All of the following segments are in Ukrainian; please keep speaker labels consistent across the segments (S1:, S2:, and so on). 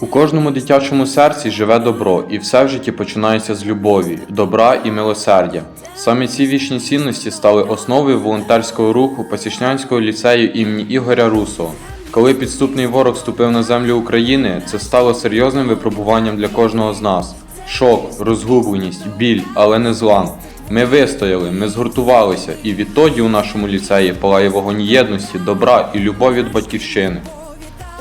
S1: У кожному дитячому серці живе добро, і все в житті починається з любові, добра і милосердя. Саме ці вічні цінності стали основою волонтерського руху Пасічнянського ліцею імені Ігоря Русова. Коли підступний ворог ступив на землю України, це стало серйозним випробуванням для кожного з нас. Шок, розгубленість, біль, але не злам. Ми вистояли, ми згуртувалися, і відтоді у нашому ліцеї палає вогонь єдності, добра і любові до батьківщини.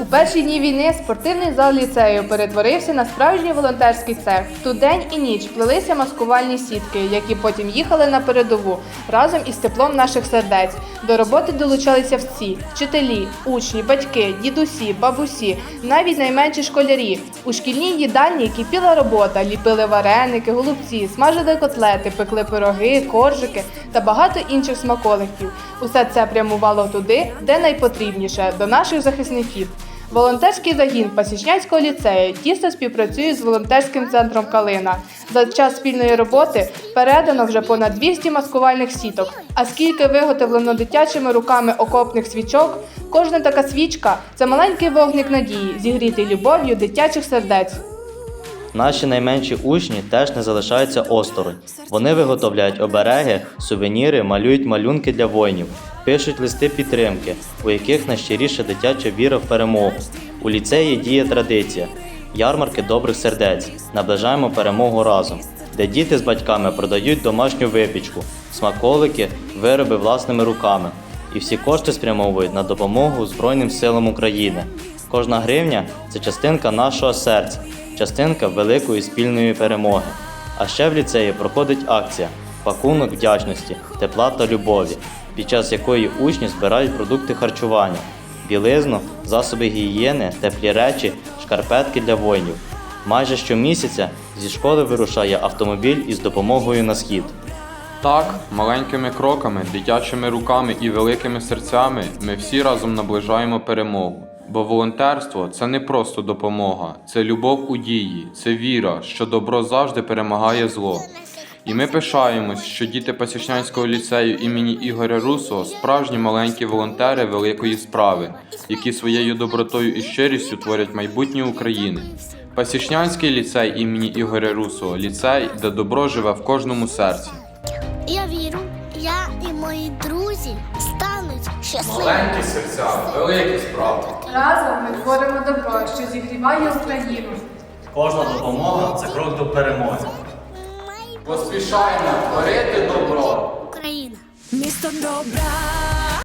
S2: У перші дні війни спортивний зал ліцею перетворився на справжній волонтерський цех. Тут день і ніч плелися маскувальні сітки, які потім їхали на передову разом із теплом наших сердець. До роботи долучалися всі вчителі, учні, батьки, дідусі, бабусі, навіть найменші школярі. У шкільній їдальні кипіла робота, ліпили вареники, голубці, смажили котлети, пекли пироги, коржики та багато інших смаколиків. Усе це прямувало туди, де найпотрібніше до наших захисників. Волонтерський загін Пасічнянського ліцею тісно співпрацює з волонтерським центром Калина. За час спільної роботи передано вже понад 200 маскувальних сіток. А скільки виготовлено дитячими руками окопних свічок, кожна така свічка це маленький вогник надії, зігрітий любов'ю дитячих сердець.
S3: Наші найменші учні теж не залишаються осторонь. Вони виготовляють обереги, сувеніри, малюють малюнки для воїнів, пишуть листи підтримки, у яких найщиріша дитяча віра в перемогу. У ліцеї діє традиція ярмарки добрих сердець. Наближаємо перемогу разом, де діти з батьками продають домашню випічку, смаколики, вироби власними руками. І всі кошти спрямовують на допомогу Збройним силам України. Кожна гривня це частинка нашого серця, частинка великої спільної перемоги. А ще в ліцеї проходить акція Пакунок вдячності, тепла та любові, під час якої учні збирають продукти харчування, білизну, засоби гігієни, теплі речі, шкарпетки для воїнів. Майже щомісяця зі школи вирушає автомобіль із допомогою на схід.
S1: Так, маленькими кроками, дитячими руками і великими серцями ми всі разом наближаємо перемогу. Бо волонтерство це не просто допомога, це любов у дії, це віра, що добро завжди перемагає зло. І ми пишаємось, що діти Пасічнянського ліцею імені Ігоря Русова справжні маленькі волонтери великої справи, які своєю добротою і щирістю творять майбутнє України. Пасічнянський ліцей імені Ігоря Русова ліцей, де добро живе в кожному серці.
S4: Я вірю, я і мої друзі стануть щасливими.
S1: серця, великі справи.
S2: Разом ми творимо добро, що зігріває Україну.
S3: Кожна допомога це крок до перемоги.
S1: Поспішаймо творити добро.
S4: Україна.
S5: Місто добра,